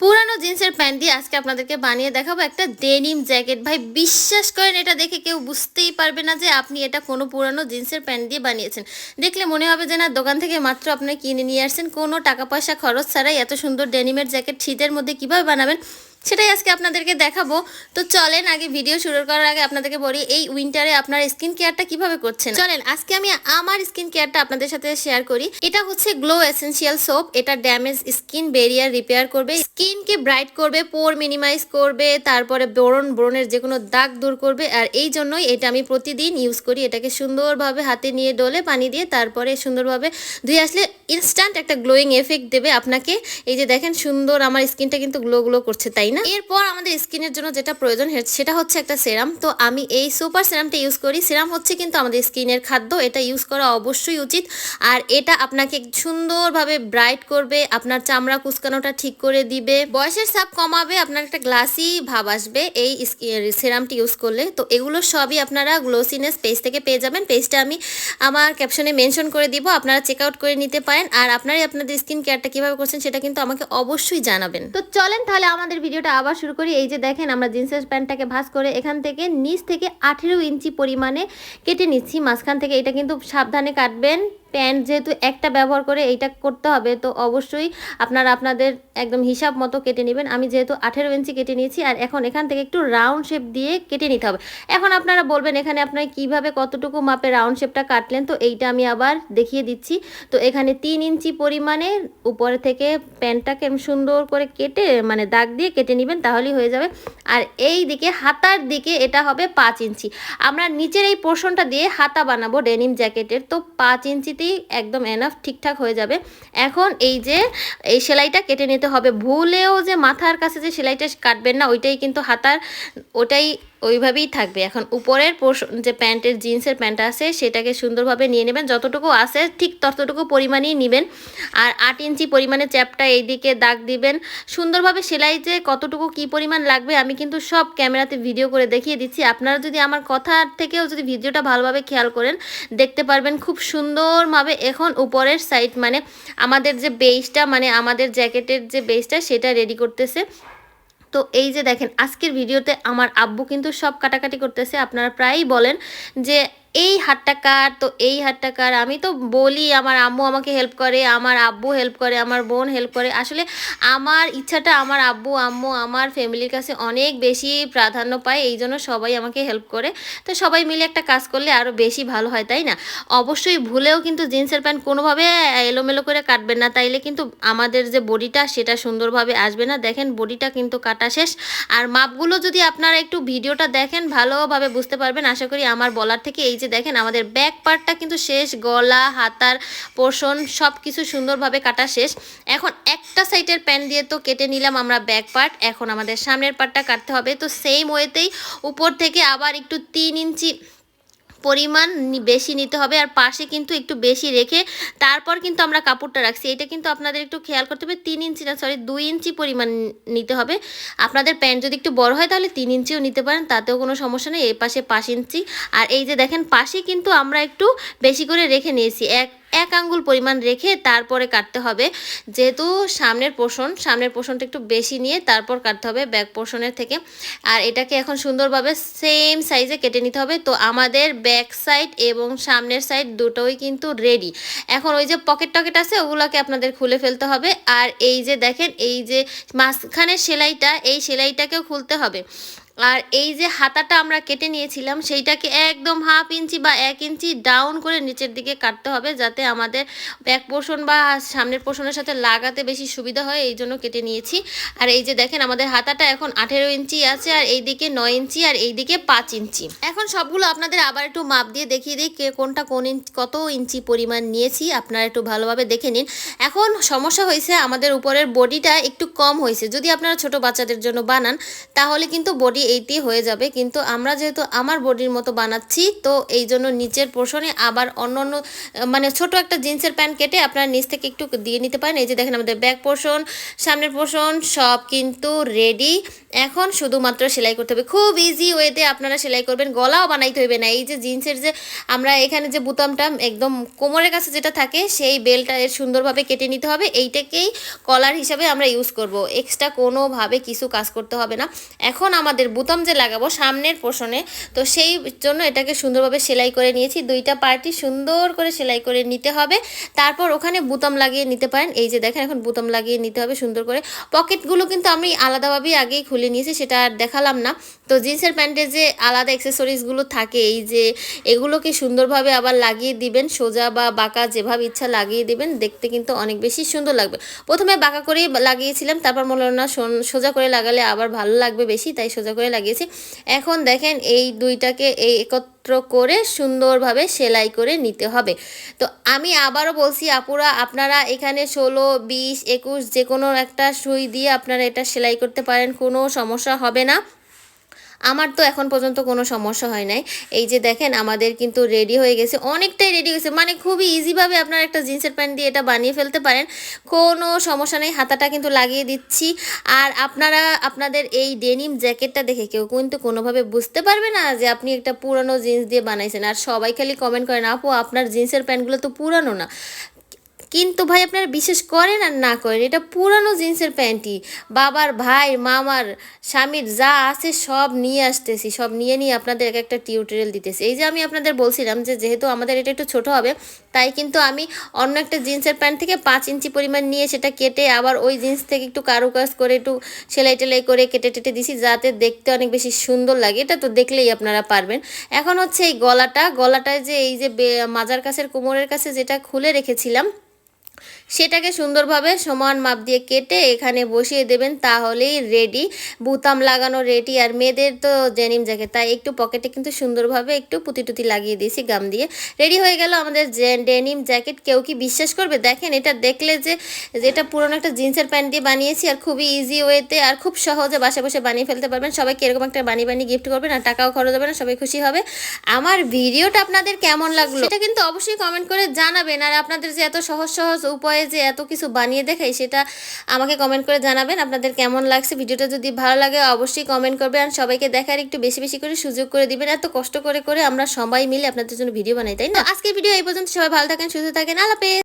পুরানো জিন্সের প্যান্ট দিয়ে আজকে আপনাদেরকে বানিয়ে দেখাবো একটা ডেনিম জ্যাকেট। ভাই, বিশ্বাস করেন, এটা দেখে কেউ বুঝতেই পারবে না যে আপনি এটা কোনো পুরানো জিন্সের প্যান্ট দিয়ে বানিয়েছেন। দেখলে মনে হবে যে না, দোকান থেকে মাত্র আপনি কিনে নিয়ে আসছেন। কোনো টাকা পয়সা খরচ ছাড়াই এত সুন্দর ডেনিমের জ্যাকেট শীতের মধ্যে কীভাবে বানাবেন? সেটাই আজকে আপনাদেরকে দেখাবো। তো চলেন আগে ভিডিও শুরু করার আগে আপনাদেরকে বলি, এই উইন্টারে আপনার স্কিন কেয়ারটা কীভাবে করছেন? চলেন, আজকে আমি আমার স্কিন কেয়ারটা আপনাদের সাথে শেয়ার করি। এটা হচ্ছে গ্লো এসেন্সিয়াল সোপ এটা ড্যামেজ স্কিন বেরিয়ার রিপেয়ার করবে স্কিনকে ব্রাইট করবে পোর মিনিমাইজ করবে, তারপরে ব্রণ ব্রণের যে কোনো দাগ দূর করবে, আর এই জন্যই এটা আমি প্রতিদিন ইউজ করি। এটাকে সুন্দরভাবে হাতে নিয়ে ডলে পানি দিয়ে তারপরে সুন্দরভাবে ধুয়ে আসলে ইনস্ট্যান্ট একটা গ্লোয়িং এফেক্ট দেবে আপনাকে। এই যে দেখেন সুন্দর আমার স্কিনটা কিন্তু গ্লো গ্লো করছে, তাই না? এরপর আমাদের স্কিনের জন্য যেটা প্রয়োজন সেটা হচ্ছে একটা সেরাম। তো আমি এই সুপার সেরামটা ইউজ করি। সেরাম হচ্ছে কিন্তু আমাদের স্কিনের খাদ্য। এটা ইউজ করা অবশ্যই উচিত। আর এটা আপনাকে সুন্দরভাবে ব্রাইট করবে। আপনার চামড়া কুচকানোটা ঠিক করে দিবে। বয়সের চাপ কমাবে। আপনার একটা গ্লাসি ভাব আসবে এই সেরামটি ইউজ করলে। তো এগুলো সবই আপনারা গ্লোসিনেস পেজ থেকে পেয়ে যাবেন। পেজটা আমি আমার ক্যাপশনে মেনশন করে দিব। আপনারা চেক আউট করে নিতে পারেন। আর আপনারাই আপনাদের স্কিন কেয়ারটা কীভাবে করছেন সেটা কিন্তু আমাকে অবশ্যই জানাবেন। তো চলেন তাহলে আমাদের ভিডিওটা আবার শুরু করি। এই যে দেখেন, আমরা জিন্সের প্যান্টটাকে ভাস করে এখান থেকে নিচ থেকে আঠেরো ইঞ্চি পরিমাণে কেটে নিচ্ছি। মাঝখান থেকে এটা কিন্তু সাবধানে কাটবেন। প্যান্ট যেহেতু একটা ব্যবহার করে এইটা করতে হবে, তো অবশ্যই আপনারা আপনাদের একদম হিসাব মতো কেটে নেবেন। আমি যেহেতু আঠেরো ইঞ্চি কেটে নিয়েছি আর এখন এখান থেকে একটু রাউন্ড শেপ দিয়ে কেটে নিতে হবে। এখন আপনারা বলবেন এখানে আপনার কীভাবে কতটুকু মাপে রাউন্ড শেপটা কাটলেন, তো এইটা আমি আবার দেখিয়ে দিচ্ছি। তো এখানে তিন ইঞ্চি পরিমাণে উপরে থেকে প্যান্টটাকে সুন্দর করে কেটে মানে দাগ দিয়ে কেটে নেবেন, তাহলেই হয়ে যাবে। আর এই দিকে হাতার দিকে এটা হবে পাঁচ ইঞ্চি। আমরা নিচের এই পোর্শনটা দিয়ে হাতা বানাবো ডেনিম জ্যাকেটের, তো পাঁচ ইঞ্চিতেই একদম এনাফ ঠিকঠাক হয়ে যাবে। এখন এই যে, এই সেলাইটা কেটে নিতে হবে। ভুলেও যে মাথার কাছে যে সেলাইটা কাটবেন না, ওইটাই কিন্তু হাতার, ওটাই ওইভাবেই থাকবে। এখন উপরের পোর্শন যে প্যান্টের জিন্সের প্যান্ট আছে, সেটাকে সুন্দরভাবে নিয়ে নেবেন। যতটুকু আছে, ঠিক ততটুকু পরিমাণেই নেবেন। আর আট ইঞ্চি পরিমাণে চ্যাপটা এইদিকে দাগ দিবেন। সুন্দরভাবে সেলাই যে কতটুকু কি পরিমাণ লাগবে, আমি কিন্তু সব ক্যামেরাতে ভিডিও করে দেখিয়ে দিচ্ছি। আপনারা যদি আমার কথা থেকেও যদি ভিডিওটা ভালোভাবে খেয়াল করেন, দেখতে পারবেন খুব সুন্দরভাবে এখন উপরের সাইড মানে আমাদের যে বেসটা মানে আমাদের জ্যাকেটের যে বেসটা সেটা রেডি করতেছে। তো এই যে দেখেন, আজকের ভিডিওতে আমার আব্বু কিন্তু সব কাটাকাটি করতেছে। আপনারা প্রায়ই বলেন যে এই হাতটা কার? তো এই হাতটা কার? আমি তো বলি, আমার আম্মু আমাকে হেল্প করে, আমার আব্বু হেল্প করে, আমার বোন হেল্প করে। আসলে আমার ইচ্ছাটা আমার আব্বু, আম্মু, আমার ফ্যামিলির কাছে অনেক বেশি প্রাধান্য পায়, এই জন্য সবাই আমাকে হেল্প করে। তো সবাই মিলে একটা কাজ করলে আরও বেশি ভালো হয়, তাই না? অবশ্যই ভুলেও কিন্তু জিন্সের প্যান্ট কোনোভাবে এলোমেলো করে কাটবেন না, তাইলে কিন্তু আমাদের যে বডিটা, সেটা সুন্দরভাবে আসবে না। দেখেন, বডিটা কিন্তু কাটা শেষ। আর মাপগুলো যদি আপনারা একটু ভিডিওটা দেখেন, ভালোভাবে বুঝতে পারবেন। আশা করি আমার বলার থেকে এই যে দেখেন আমাদের ব্যাক পার্টটা কিন্তু শেষ, গলা, হাতার পোষণ সব কিছু সুন্দরভাবে কাটা শেষ। এখন একটা সাইডের প্যান্ট দিয়ে তো কেটে নিলাম আমরা ব্যাক পার্ট এখন আমাদের সামনের পার্টটা কাটতে হবে। তো সেই ওয়েতেই উপর থেকে আবার একটু তিন ইঞ্চি পরিমাণ বেশি নিতে হবে আর পাশে কিন্তু একটু বেশি রেখে তারপর কিন্তু আমরা কাপড়টা রাখছি। এটা কিন্তু আপনাদের একটু খেয়াল করতে হবে, তিন ইঞ্চি না সরি দুই ইঞ্চি পরিমাণ নিতে হবে। আপনাদের প্যান্ট যদি একটু বড় হয় তাহলে তিন ইঞ্চিও নিতে পারেন, তাতেও কোনো সমস্যা নেই। এই পাশে পাঁচ ইঞ্চি। আর এই যে দেখেন, পাশে কিন্তু আমরা একটু বেশি করে রেখে নিয়েছি। এক এক আঙ্গুল পরিমাণ রেখে তারপরে কাটতে হবে। যেহেতু সামনের পোষণ সামনের পোষণটা একটু বেশি নিয়ে তারপর কাটতে হবে ব্যাক পোষণের থেকে। আর এটাকে এখন সুন্দরভাবে সেম সাইজে কেটে নিতে হবে। তো আমাদের ব্যাক সাইড এবং সামনের সাইড দুটোই কিন্তু রেডি এখন ওই যে পকেট টকেট আছে, ওগুলোকে আপনাদের খুলে ফেলতে হবে। আর এই যে দেখেন, এই যে মাঝখানের সেলাইটা, এই সেলাইটাকেও খুলতে হবে। আর এই যে হাতাটা আমরা কেটে নিয়েছিলাম, সেইটাকে একদম হাফ ইঞ্চি বা এক ইঞ্চি ডাউন করে নিচের দিকে কাটতে হবে যাতে আমাদের ব্যাক পোর্শন বা সামনের পোর্শনের সাথে লাগাতে বেশি সুবিধা হয়, এই জন্য কেটে নিয়েছি। আর এই যে দেখেন, আমাদের হাতাটা এখন আঠেরো ইঞ্চি আছে আর এই দিকে নয় ইঞ্চি আর এই দিকে পাঁচ ইঞ্চি। এখন সবগুলো আপনাদের আবার একটু মাপ দিয়ে দেখিয়ে দিই, কে কোনটা কোন ইঞ্চি, কত ইঞ্চি পরিমাণ নিয়েছি, আপনারা একটু ভালোভাবে দেখে নিন। এখন সমস্যা হয়েছে আমাদের উপরের বডিটা একটু কম হয়েছে, যদি আপনারা ছোট বাচ্চাদের জন্য বানান, তাহলে কিন্তু বডি বডি এইটি হয়ে যাবে, কিন্তু আমরা যেহেতু আমার বডির মতো বানাচ্ছি, তো এই জন্য নিচের পোর্শনে আবার অন্য অন্য মানে ছোট একটা জিন্সের প্যান্ট কেটে আপনারা নিচ থেকে একটু দিয়ে নিতে পারেন। এই যে দেখেন আমাদের ব্যাক পোর্শন, সামনের পোর্শন, সব কিন্তু রেডি। এখন শুধুমাত্র সেলাই করতে হবে। খুব ইজি ওয়েতে আপনারা সেলাই করবেন, গলাও বানাইতে হইবে না। এই যে জিন্সের যে, আমরা এখানে যে বুতামটা, একদম কোমরের কাছে যেটা থাকে, সেই বেলটা এর সুন্দরভাবে কেটে নিতে হবে। এইটাকেই কলার হিসাবে আমরা ইউজ করব। এক্সট্রা কোনোভাবে কিছু কাজ করতে হবে না। এখন আমাদের বুতাম যে লাগাবো সামনের পোষণে, তো সেই জন্য এটাকে সুন্দরভাবে সেলাই করে নিয়েছি। দুইটা পার্টি সুন্দর করে সেলাই করে নিতে হবে। তারপর ওখানে বুতাম লাগিয়ে নিতে পারেন। এই যে দেখেন, এখন বুতাম লাগিয়ে নিতে হবে সুন্দর করে। পকেটগুলো কিন্তু আমি আলাদাভাবেই আগেই খুলে নিয়েছি, সেটা আর দেখালাম না। তো জিন্সের প্যান্টে যে আলাদা অ্যাক্সেসরিজগুলো থাকে, এই যে এগুলোকে সুন্দরভাবে আবার লাগিয়ে দিবেন, সোজা বা বাঁকা যেভাবে ইচ্ছা লাগিয়ে দিবেন, দেখতে কিন্তু অনেক বেশি সুন্দর লাগবে। প্রথমে বাঁকা করেই লাগিয়েছিলাম, তারপর মনে না সোজা করে লাগালে আবার ভালো লাগবে বেশি, তাই সোজা লাগিয়েছি। এখন দেখেন এই দুইটাকে এই একত্র করে সুন্দরভাবে সেলাই করে নিতে হবে। তো আমি আবারও বলছি, আপুরা, আপনারা এখানে ষোলো, বিশ, একুশ যে কোনো একটা সুই দিয়ে আপনারা এটা সেলাই করতে পারেন, কোনো সমস্যা হবে না। আমার তো এখন পর্যন্ত কোনো সমস্যা হয় নাই। এই যে দেখেন, আমাদের কিন্তু রেডি হয়ে গেছে। অনেকটাই রেডি হয়েছে। মানে খুবই ইজিভাবে আপনারা একটা জিন্সের প্যান্ট দিয়ে এটা বানিয়ে ফেলতে পারেন। কোনো সমস্যা নেই, হাতাটা কিন্তু লাগিয়ে দিচ্ছি। আর আপনারা, আপনাদের এই ডেনিম জ্যাকেটটা দেখে কেউ কিন্তু কোনোভাবে বুঝতে পারবে না যে আপনি একটা পুরানো জিন্স দিয়ে বানাইছেন। আর সবাই খালি কমেন্ট করেন, আপু, আপনার জিন্সের প্যান্টগুলো তো পুরানো না। কিন্তু ভাই আপনারা বিশেষ করেন আর না করেন, এটা পুরানো জিন্সের প্যান্টই বাবার ভাই, মামার, স্বামীর যা আছে সব নিয়ে আসতেছি, সব নিয়ে নিয়ে আপনাদের এক একটা টিউটোরিয়াল দিতেছি। এই যে আমি আপনাদের বলছিলাম যে যেহেতু আমাদের এটা একটু ছোট হবে, তাই কিন্তু আমি অন্য একটা জিন্সের প্যান্ট থেকে পাঁচ ইঞ্চি পরিমাণ নিয়ে সেটা কেটে আবার ওই জিন্স থেকে একটু কারুকাজ করে একটু সেলাই টেলাই করে কেটে টেটে দিছি, যাতে দেখতে অনেক বেশি সুন্দর লাগে। এটা তো দেখলেই আপনারা পারবেন। এখন হচ্ছে এই গলাটা, গলাটায় যে এই যে মাজার কাছের কোমরের কাছে যেটা খুলে রেখেছিলাম সেটাকে সুন্দরভাবে সমান মাপ দিয়ে কেটে এখানে বসিয়ে দেবেন তাহলেই রেডি বুতাম লাগানো রেডি আর মেয়েদের তো জেনিম জ্যাকেট তাই একটু পকেটে কিন্তু সুন্দরভাবে একটু পুঁতি টুতি লাগিয়ে দিয়েছি গাম দিয়ে। রেডি হয়ে গেল আমাদের ডেনিম জ্যাকেট কেউ কি বিশ্বাস করবে? দেখেন এটা দেখলে যে যে এটা পুরোনো একটা জিন্সের প্যান্ট দিয়ে বানিয়েছি আর খুবই ইজি ওয়েতে আর খুব সহজে বাসা বসে বানিয়ে ফেলতে পারবেন। সবাইকে এরকম একটা বানিয়ে বানিয়ে গিফট করবেন আর টাকাও খরচ হবে না সবাই খুশি হবে। আমার ভিডিওটা আপনাদের কেমন লাগল? এটা কিন্তু অবশ্যই কমেন্ট করে জানাবেন। আর আপনাদের যে এত সহজ সহজ উপায়ে যে এত কিছু বানিয়ে দেখাই, সেটা আমাকে কমেন্ট করে জানাবেন। আপনাদের কেমন লাগছে? ভিডিওটা যদি ভালো লাগে, অবশ্যই কমেন্ট করবেন আর সবাইকে দেখার একটু বেশি বেশি করে সুযোগ করে দিবেন। এত কষ্ট করে করে আমরা সবাই মিলে আপনাদের জন্য ভিডিও বানাই, তাই না? আজকের ভিডিও এই পর্যন্ত। সবাই ভালো থাকেন, সুস্থ থাকেন। আলাপে